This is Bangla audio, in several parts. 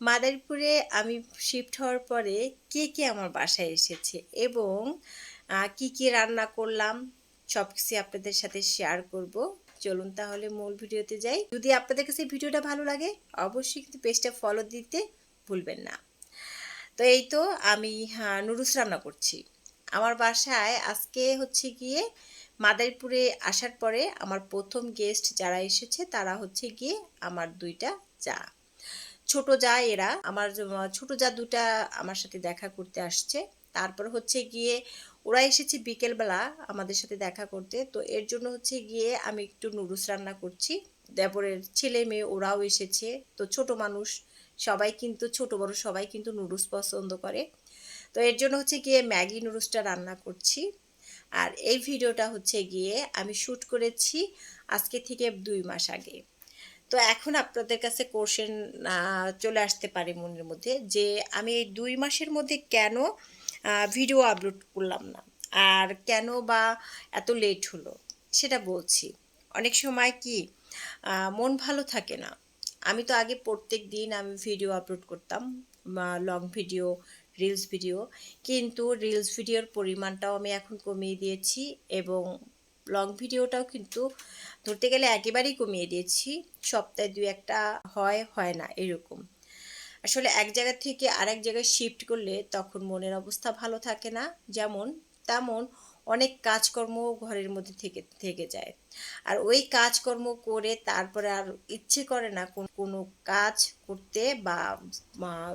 মাদারীপুরে আমি শিফট হওয়ার পরে কে কে আমার বাসায় এসেছে এবং কি কি রান্না করলাম সব কিছু আপনাদের সাথে শেয়ার করব। চলুন তাহলে মূল ভিডিওতে যাই। যদি আপনাদের কাছে ভিডিওটা ভালো লাগে, অবশ্যই কিন্তু পেজটা ফলো দিতে ভুলবেন না। তো এই তো আমি নুডলস রান্না করছি। আমার বাসায় আজকে হচ্ছে গিয়ে মাদারীপুরে আসার পরে আমার প্রথম গেস্ট যারা এসেছে, তারা হচ্ছে গিয়ে আমার দুইটা চা। ছোট যা এরা, আমার ছোট যা দুটা আমার সাথে দেখা করতে আসছে। তারপর হচ্ছে গিয়ে ওরা এসেছে বিকেলবেলা আমাদের সাথে দেখা করতে। তো এর জন্য হচ্ছে গিয়ে আমি একটু নুডলস রান্না করছি। দেবরের ছেলে মেয়ে ওরাও এসেছে। তো ছোট মানুষ, সবাই কিন্তু, ছোট বড় সবাই কিন্তু নুডলস পছন্দ করে। তো এর জন্য হচ্ছে গিয়ে ম্যাগি নুডলসটা রান্না করছি। আর এই ভিডিওটা হচ্ছে গিয়ে আমি শ্যুট করেছি আজকে থেকে দুই মাস আগে। তো এখন আপনাদের কাছে কোশ্চেন চলে আসতে পারে মনের মধ্যে যে আমি এই দুই মাসের মধ্যে কেন ভিডিও আপলোড করলাম না? আর কেন বা এত লেট হলো? সেটা বলছি। অনেক সময় কি মন ভালো থাকে না। আমি তো আগে প্রত্যেক দিন আমি ভিডিও আপলোড করতাম লং ভিডিও রিলস ভিডিও কিন্তু রিলস ভিডিওর পরিমাণটাও আমি এখন কমিয়ে দিয়েছি এবং লং ভিডিওটাও কিন্তু ধরতে গেলে একেবারেই কমিয়ে দিয়েছি। সপ্তাহে দুই একটা হয় হয় না, এরকম। আসলে এক জায়গা থেকে আরেক জায়গায় শিফট করলে তখন মনের অবস্থা ভালো থাকে না। যেমন, তেমন অনেক কাজকর্ম ঘরের মধ্যে থেকে থেকে যায়। আর ওই কাজকর্ম করে তারপরে আর ইচ্ছে করে না কোন- কোনো কাজ করতে বা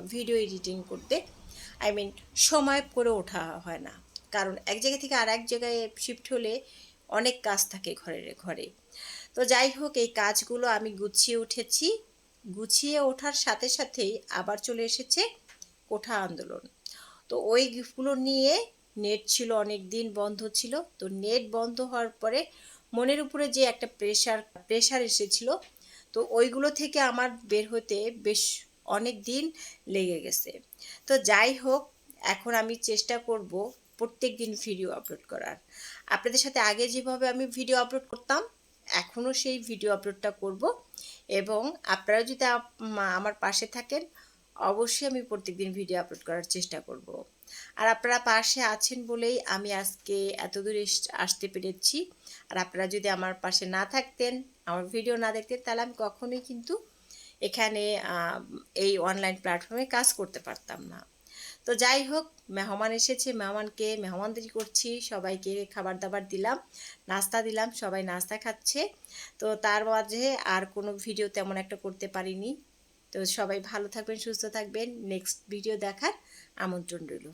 ভিডিও এডিটিং করতে আই মিন সময় করে ওঠা হয় না। কারণ এক জায়গা থেকে আর এক জায়গায় শিফট হলে অনেক কাজ থাকে ঘরের ঘরে। তো যাই হোক, এই কাজগুলো আমি গুছিয়ে উঠেছি। গুছিয়ে ওঠার সাথে সাথেই আবার চলে এসেছে কোঠা আন্দোলন। তো ওইগুলো নিয়ে নেট ছিল অনেক দিন বন্ধ ছিল। তো নেট বন্ধ হওয়ার পরে মনের উপরে যে একটা প্রেশার প্রেশার এসেছিল, তো ওইগুলো থেকে আমার বের হতে বেশ অনেক দিন লেগে গেছে। তো যাই হোক, এখন আমি চেষ্টা করব প্রত্যেক দিন ভিডিও আপলোড করার। আপনাদের সাথে আগে যেভাবে আমি ভিডিও আপলোড করতাম, এখনও সেই ভিডিও আপলোডটা করব এবং আপনারা যদি আমার পাশে থাকেন, অবশ্যই আমি প্রত্যেকদিন ভিডিও আপলোড করার চেষ্টা করব। আর আপনারা পাশে আছেন বলেই আমি আজকে এতদূর এস- আসতে পেরেছি। আর আপনারা যদি আমার পাশে না থাকতেন, আমার ভিডিও না দেখতেন, তাহলে আমি কখনোই কিন্তু এখানে এই অনলাইন প্ল্যাটফর্মে কাজ করতে পারতাম না। তো যাই হোক, মেহমান এসেছে, মেহমানকে মেহমানদারি করছি, সবাইকে খাবার দাবার দিলাম, নাস্তা দিলাম, সবাই নাস্তা খাচ্ছে। তো তার মাঝে আর কোনো ভিডিও তেমন একটা করতে পারিনি। তো সবাই ভালো থাকবেন, সুস্থ থাকবেন। নেক্সট ভিডিও দেখার আমন্ত্রণ রইল।